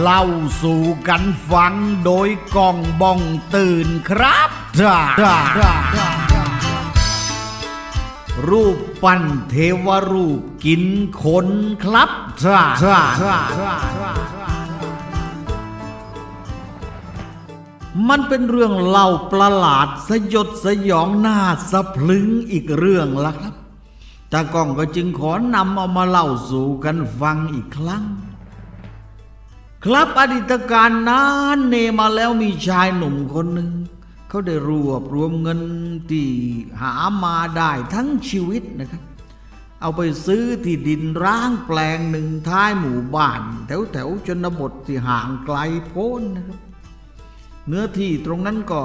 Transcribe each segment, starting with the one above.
เล่าสู่กันฟังโดยกองบ้องตื่นครับจ้ารูปปั้นเทวรูปกินคนครับจ้ามันเป็นเรื่องเล่าประหลาดสยดสยองหน้าสะพลึงอีกเรื่องละครับตากล้องก็จึงขอนำเอามาเล่าสู่กันฟังอีกครั้ง ครับอดีตการนานเนมาแล้วมีชายหนุ่มคนหนึ่ง เขาได้รวบรวมเงินที่หามาได้ทั้งชีวิตนะครับ เอาไปซื้อที่ดินร้างแปลงหนึ่งท้ายหมู่บ้าน แถวแถวชนบทที่ห่างไกลโพ้นนะครับ เนื้อที่ตรงนั้นก็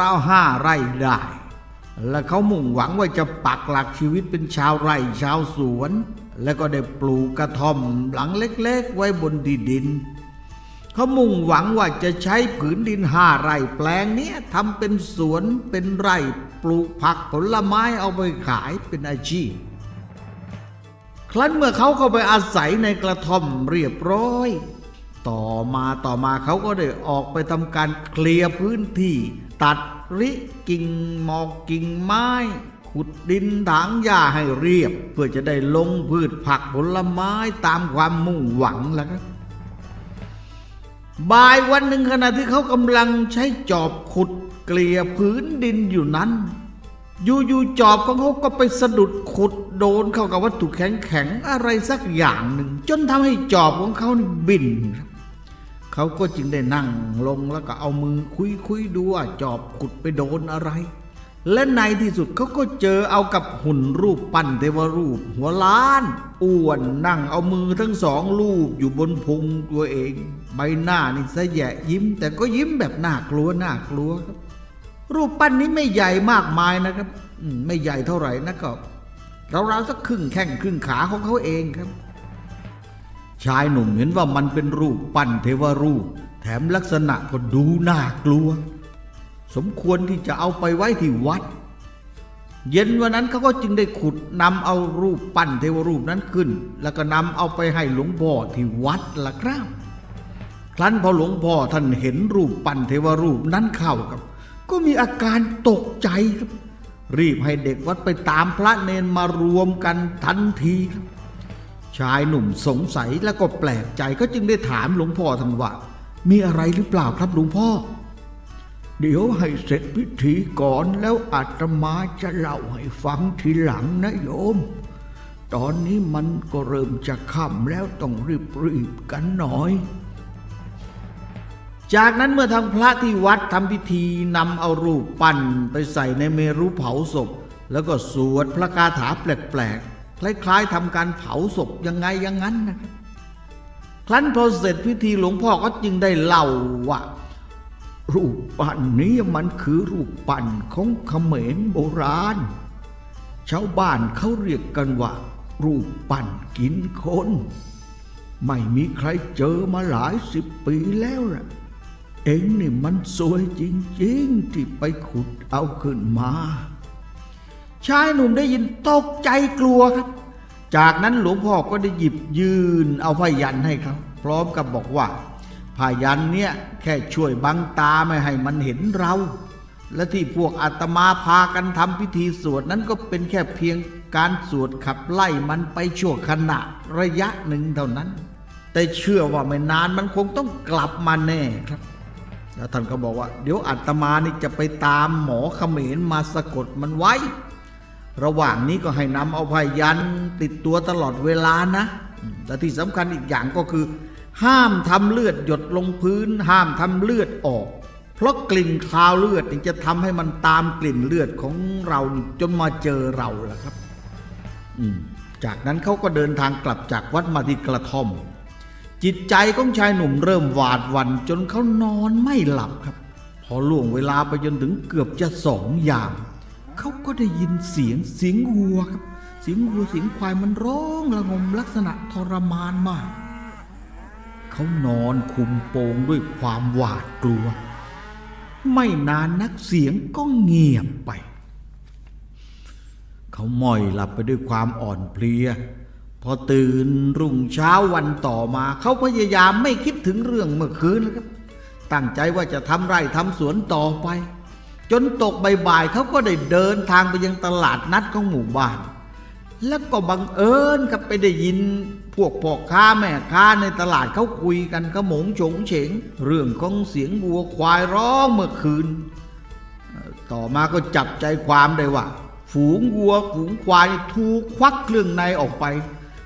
ราวๆห้าไร่ได้ และเขามุ่งหวังว่าจะปักหลักชีวิตเป็นชาวไร่ชาวสวน แล้วก็ได้ปลูกกระท่อมหลังเล็กๆ ไว้บนที่ดิน เขามุ่งหวังว่าจะใช้ผืนดินห้าไร่แปลงนี้ทำเป็นสวนเป็นไร่ปลูกผักผลไม้เอาไปขายเป็นอาชีพ ครั้นเมื่อเขาเข้าไปอาศัยในกระท่อมเรียบร้อย ต่อมาต่อมาเขาก็ได้ออกไปทำการเคลียร์พื้นที่ ตัดริกิ่งหมอกกิ่งไม้ ขุดดินถางหญ้าให้เรียบ เพื่อจะได้ลงพืชผักผลไม้ตามความมุ่งหวังแล้วครับบ่ายวันหนึ่งขณะที่เขากำลังใช้จอบขุดเกลี่ยพื้นดินอยู่นั้น อยู่ๆจอบของเขาก็ไปสะดุดขุดโดนเข้ากับวัตถุแข็งๆอะไรสักอย่างหนึ่ง จนทำให้จอบของเขานี่บินครับเขาก็จึงได้นั่งลงแล้วก็เอามือคุยๆดูว่าจอบขุดไปโดนอะไร และในที่สุดเขาก็เจอเอากับหุ่นรูปปั้นเทวรูป หัวล้านอ้วนนั่งเอามือทั้งสองลูบอยู่บนพุงตัวเอง ใบหน้านี่สะแยะยิ้ม แต่ก็ยิ้มแบบน่ากลัวน่ากลัวครับ รูปปั้นนี้ไม่ใหญ่มากมายนะครับไม่ใหญ่เท่าไหร่นะก็ราวๆสักครึ่งแข้งครึ่งขาของเขาเองครับ ชายหนุ่มเห็นว่ามันเป็นรูปปั้นเทวรูป แถมลักษณะก็ดูน่ากลัว สมควรที่จะเอาไปไว้ที่วัด เย็นวันนั้นเขาก็จึงได้ขุดนำเอารูปปั้นเทวรูปนั้นขึ้น แล้วก็นำเอาไปให้หลวงพ่อที่วัดละครับครั้นพอหลวงพ่อท่านเห็นรูปปั้นเทวรูปนั้นเข้าครับ ก็มีอาการตกใจครับ รีบให้เด็กวัดไปตามพระเนนมารวมกันทันทีครับ ชายหนุ่มสงสัยแล้วก็แปลกใจก็จึงได้ถามหลวงพ่อท่านว่ามีอะไรหรือเปล่าครับหลวงพ่อ เดี๋ยวให้เสร็จพิธีก่อนแล้วอาตมาจะเล่าให้ฟังทีหลังนะโยม ตอนนี้มันก็เริ่มจะค่ำแล้วต้องรีบๆกันหน่อย จากนั้นเมื่อทางพระที่วัดทำพิธีนำเอารูปปั้นไปใส่ในเมรุเผาศพ แล้วก็สวดพระคาถาแปลกๆ คล้ายๆทำการเผาศพยังไงย่างนั้นนะครับครั้นพอเสร็จพิธีหลวงพ่อก็จึงได้เล่าว่า รูปปั้นนี้มันคือรูปปั้นของเขมรโบราณ ชาวบ้านเขาเรียกกันว่า รูปปั้นกินคน ไม่มีใครเจอมาหลายสิบปีแล้วล่ะ เองนี่มันสวยจริงๆ ที่ไปขุดเอาขึ้นมาชายหนุ่มได้ยินตกใจกลัวครับ จากนั้นหลวงพ่อก็ได้หยิบยืนเอาพยันให้เขาพร้อมกับบอกว่า พยันเนี่ยแค่ช่วยบังตาไม่ให้มันเห็นเรา และที่พวกอาตมาพากันทำพิธีสวดนั้นก็เป็นแค่เพียงการสวดขับไล่มันไปชั่วขณะระยะหนึ่งเท่านั้น แต่เชื่อว่าไม่นานมันคงต้องกลับมาแน่ครับ แล้วท่านก็บอกว่า เดี๋ยวอาตมานี่จะไปตามหมอเขมรมาสะกดมันไว้ ระหว่างนี้ก็ให้นำเอาพยันติดตัวตลอดเวลานะ และที่สำคัญอีกอย่างก็คือ ห้ามทำเลือดหยดลงพื้น ห้ามทำเลือดออก เพราะกลิ่นคาวเลือดจะทำให้มันตามกลิ่นเลือดของเราจนมาเจอเราล่ะครับจากนั้นเขาก็เดินทางกลับจากวัดมาที่กระท่อม จิตใจของชายหนุ่มเริ่มหวาดหวั่นจนเขานอนไม่หลับครับ พอล่วงเวลาไปจนถึงเกือบจะสองยามเขาก็ได้ยินเสียงเสียงวัวครับ เสียงวัวเสียงควายมันร้องระงมลักษณะทรมานมาก เขานอนคุมโปงด้วยความหวาดกลัว ไม่นานนักเสียงก็เงียบไป เขาหม่อยหลับไปด้วยความอ่อนเพลีย พอตื่นรุ่งเช้าวันต่อมา เขาพยายามไม่คิดถึงเรื่องเมื่อคืนแล้วครับ ตั้งใจว่าจะทำไร่ทำสวนต่อไป จนตกบ่ายๆเขาก็ได้เดินทางไปยังตลาดนัดของหมู่บ้าน แล้วก็บังเอิญครับไปได้ยินพวกพ่อค้าแม่ค้าในตลาดเขาคุยกันขโมงโฉงเฉง เรื่องของเสียงวัวควายร้องเมื่อคืน ต่อมาก็จับใจความได้ว่า ฝูงวัวฝูงควายถูกควักเครื่องในออกไป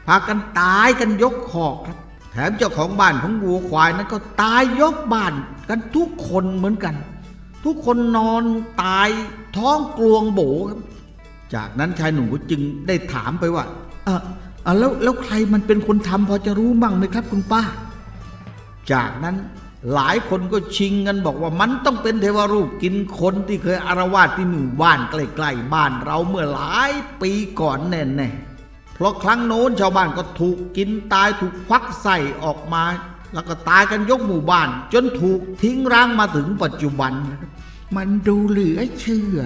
พากันตายกันยกคอกครับ แถมเจ้าของบ้านของวัวควายนั้นก็ตายยกบ้านกันทุกคนเหมือนกัน ทุกคนนอนตายท้องกลวงโบครับ จากนั้นชายหนุ่มก็จึงได้ถามไปว่าเออเออแล้วแล้วใครมันเป็นคนทำพอจะรู้บ้างไหมครับคุณป้า จากนั้นหลายคนก็ชิงกันบอกว่ามันต้องเป็นเทวรูปกินคนที่เคยอารวาสที่หมู่บ้านใกล้ๆบ้านเราเมื่อหลายปีก่อนแน่ๆ เพราะครั้งโน้นชาวบ้านก็ถูกกินตายถูกควักใส่ออกมา แล้วก็ตายกันยกหมู่บ้าน จนถูกทิ้งร้างมาถึงปัจจุบัน มันดูเหลือเชื่อ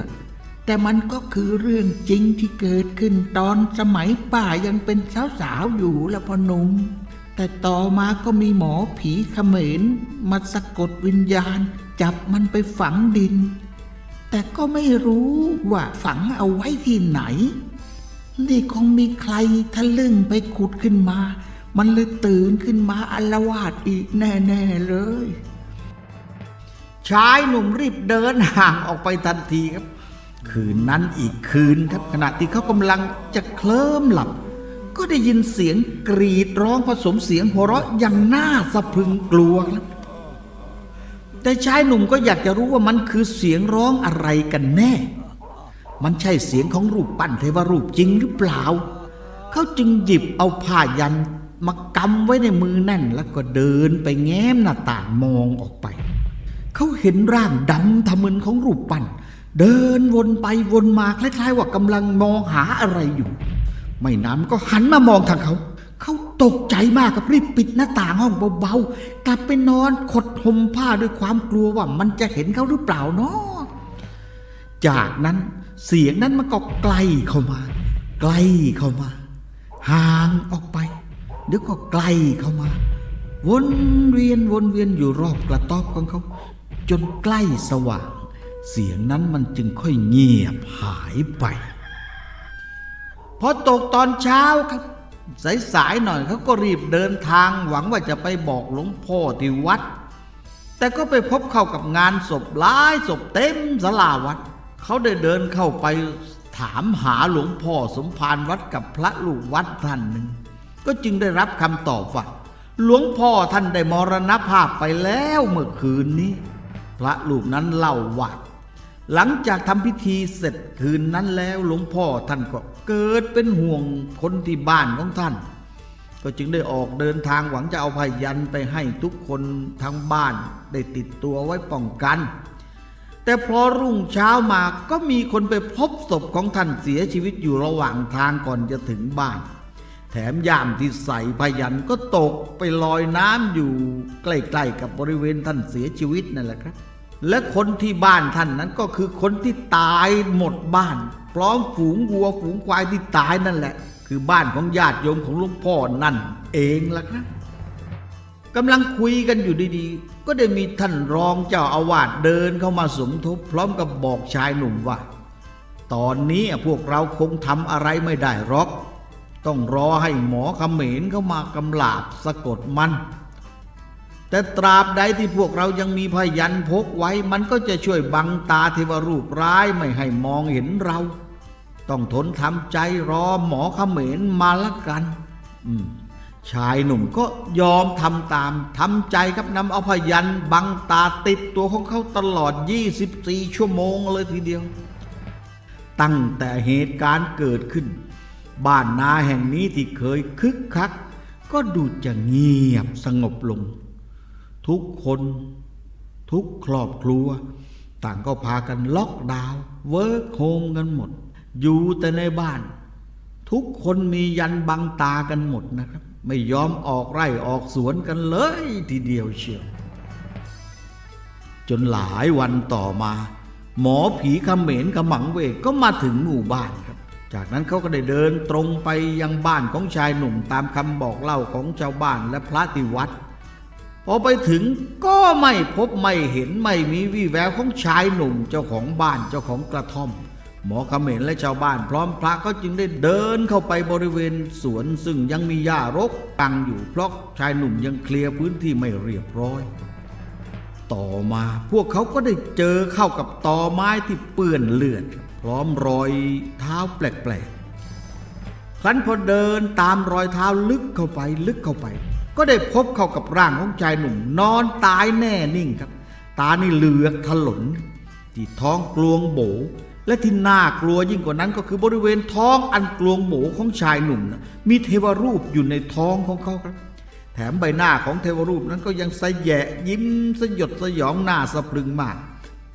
แต่มันก็คือเรื่องจริงที่เกิดขึ้นตอนสมัยป้ายังเป็นสาวๆอยู่ละพอหนุ่มแต่ต่อมาก็มีหมอผีเขมรมาสะกดวิญญาณ จับมันไปฝังดิน แต่ก็ไม่รู้ว่าฝังเอาไว้ที่ไหน นี่คงมีใครทะลึ่งไปขุดขึ้นมา มันเลยตื่นขึ้นมาอาลวาดอีกแน่ๆเลยชายหนุ่มรีบเดินห่างออกไปทันทีครับ คืนนั้นอีกคืนครับขณะที่เขากำลังจะเคลิ้มหลับ ก็ได้ยินเสียงกรีดร้องผสมเสียงหัวเราะอย่างน่าสะพรึงกลัวครับแต่ชายหนุ่มก็อยากจะรู้ว่ามันคือเสียงร้องอะไรกันแน่ มันใช่เสียงของรูปปั้นเทวรูปจริงหรือเปล่า เขาจึงหยิบเอาผ้ายันมากำไว้ในมือแน่นแล้วก็เดินไปแง้มหน้าต่างมองออกไป เขาเห็นร่างดำทะมึนของรูปปั้น เดินวนไปวนมาคล้ายๆ ว่ากำลังมองหาอะไรอยู่ ไม่นานก็หันมามองทางเขา เขาตกใจมากกับรีบปิดหน้าต่างห้องเบาๆ กลับไปนอนขดห่มผ้าด้วยความกลัวว่ามันจะเห็นเขาหรือเปล่าเนาะจากนั้นเสียงนั้นมันก็ใกลเข้ามาใกลเข้ามาห่างออกไปเดี๋ยวก็ใกลเข้ามา วนเวียนวนเวียนอยู่รอบกระต๊อบของเขา จนใกล้สว่าง เสียงนั้นมันจึงค่อยเงียบหายไป พอตกตอนเช้าครับ สายๆหน่อยเขาก็รีบเดินทางหวังว่าจะไปบอกหลวงพ่อที่วัด แต่ก็ไปพบเข้ากับงานศพหลายศพเต็มศาลาวัด เขาได้เดินเข้าไปถามหาหลวงพ่อสมภารวัดกับพระลูกวัดท่านหนึ่ง ก็จึงได้รับคำตอบว่าหลวงพ่อท่านได้มรณภาพไปแล้วเมื่อคืนนี้ พระลูกนั้นเล่าว่า หลังจากทำพิธีเสร็จคืนนั้นแล้วหลวงพ่อท่านก็เกิดเป็นห่วงคนที่บ้านของท่าน ก็จึงได้ออกเดินทางหวังจะเอาพยันไปให้ทุกคนทั้งบ้านได้ติดตัวไว้ป้องกัน แต่พอรุ่งเช้ามาก็มีคนไปพบศพของท่านเสียชีวิตอยู่ระหว่างทางก่อนจะถึงบ้าน แถมย่ามที่ใส่พยันก็ตกไปลอยน้ำอยู่ใกล้ๆกับบริเวณท่านเสียชีวิตนั่นแหละครับ และคนที่บ้านท่านนั้นก็คือคนที่ตายหมดบ้าน พร้อมฝูงวัวฝูงควายที่ตายนั่นแหละ คือบ้านของญาติโยมของหลวงพ่อนั่น เองล่ะครับกำลังคุยกันอยู่ดีๆ ก็ได้มีท่านรองเจ้าอาวาสเดินเข้ามาสมทบ พร้อมกับบอกชายหนุ่มว่า ตอนนี้พวกเราคงทำอะไรไม่ได้หรอก ต้องรอให้หมอเขมรเข้ามากำลาบสะกดมัน แต่ตราบใดที่พวกเรายังมีพยันพกไว้ มันก็จะช่วยบังตาเทวรูปร้ายไม่ให้มองเห็นเรา ต้องทนทำใจรอหมอเขมรมาละกันชายหนุ่มก็ยอมทำตามทำใจครับนำเอาพยันบังตาติดตัวของเขาตลอด 24 ชั่วโมงเลยทีเดียว ตั้งแต่เหตุการณ์เกิดขึ้น บ้านนาแห่งนี้ที่เคยคึกคัก ก็ดูจะเงียบสงบลง ทุกคน ทุกครอบครัว ต่างก็พากันล็อกดาวเวิร์กโฮมกันหมด อยู่แต่ในบ้าน ทุกคนมียันบังตากันหมดนะครับ ไม่ยอมออกไร่ออกสวนกันเลยทีเดียวเชียว จนหลายวันต่อมา หมอผีเขมรขมังเวกก็มาถึงหมู่บ้านครับจากนั้นเขาก็ได้เดินตรงไปยังบ้านของชายหนุ่มตามคำบอกเล่าของชาวบ้านและพระที่วัด พอไปถึงก็ไม่พบไม่เห็นไม่มีวี่แววของชายหนุ่มเจ้าของบ้านเจ้าของกระท่อม หมอเขมรและชาวบ้านพร้อมพระก็จึงได้เดินเข้าไปบริเวณสวนซึ่งยังมีหญ้ารกตังอยู่เพราะชายหนุ่มยังเคลียร์พื้นที่ไม่เรียบร้อย ต่อมาพวกเขาก็ได้เจอเข้ากับตอไม้ที่เปื้อนเลือด พร้อมรอยเท้าแปลกๆครั้นพอเดินตามรอยเท้าลึกเข้าไปลึกเข้าไป ก็ได้พบเข้ากับร่างของชายหนุ่มนอนตายแน่นิ่งครับ ตานี่เหลือกถลน ที่ท้องกลวงโบ และที่น่ากลัวยิ่งกว่านั้นก็คือบริเวณท้องอันกลวงโบของชายหนุ่มนะมีเทวรูปอยู่ในท้องของเขาครับ แถมใบหน้าของเทวรูปนั้นก็ยังสแยะยิ้มสยดสยองหน้าสะพรึงมาก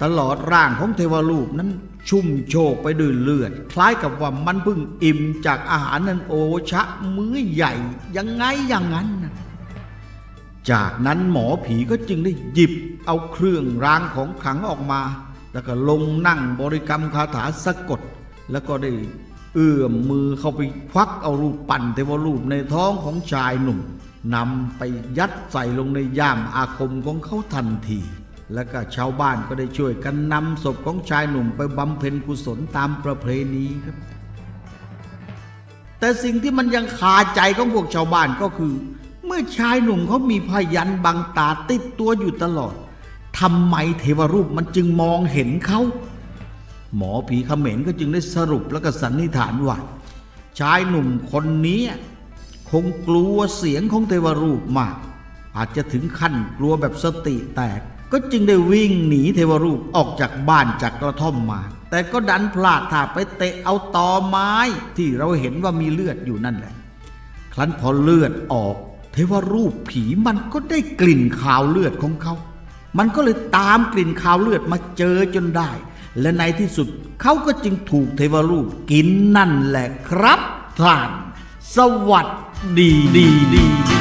ตลอดร่างของเทวรูปนั้นชุ่มโชกไปด้วยเลือด คล้ายกับว่ามันเพิ่งอิ่มจากอาหารนันโอชะมื้อใหญ่ยังไงอย่างนั้นนะ จากนั้นหมอผีก็จึงได้หยิบเอาเครื่องรางของขลังออกมา แล้วก็ลงนั่งบริกรรมคาถาสะกด แล้วก็ได้เอื้อมมือเข้าไปควักเอารูปปั้นเทวรูปในท้องของชายหนุ่มนำไปยัดใส่ลงในย่ามอาคมของเขาทันที แล้วก็ชาวบ้านก็ได้ช่วยกันนำศพของชายหนุ่มไปบำเพ็ญกุศลตามประเพณีครับ แต่สิ่งที่มันยังคาใจของพวกชาวบ้านก็คือ มื่อชายหนุ่มเขามีพยันบังตาติดตัวอยู่ตลอดทำไมเทวรูปมันจึงมองเห็นเขาหมอผีเขมรก็จึงได้สรุปแล้วก็สันนิษฐานว่า ชายหนุ่มคนนี้ คงกลัวเสียงของเทวรูปมาก อาจจะถึงขั้นกลัวแบบสติแตก ก็จึงได้วิ่งหนีเทวรูปออกจากบ้านจากกระท่อมมา แต่ก็ดันพลาดท่าไปเตะเอาตอไม้ที่เราเห็นว่ามีเลือดอยู่นั่นแหละ ครั้นพอเลือดออก เทวรูปผีมันก็ได้กลิ่นคาวเลือดของเขา มันก็เลยตามกลิ่นคาวเลือดมาเจอจนได้ และในที่สุดเขาก็จึงถูกเทวรูปกินนั่นแหละครับท่าน สวัสดีดีดีด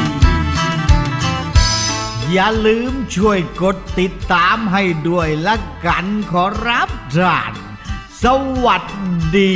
อย่าลืมช่วยกดติดตามให้ด้วยละกันขอรับท่าน สวัสดี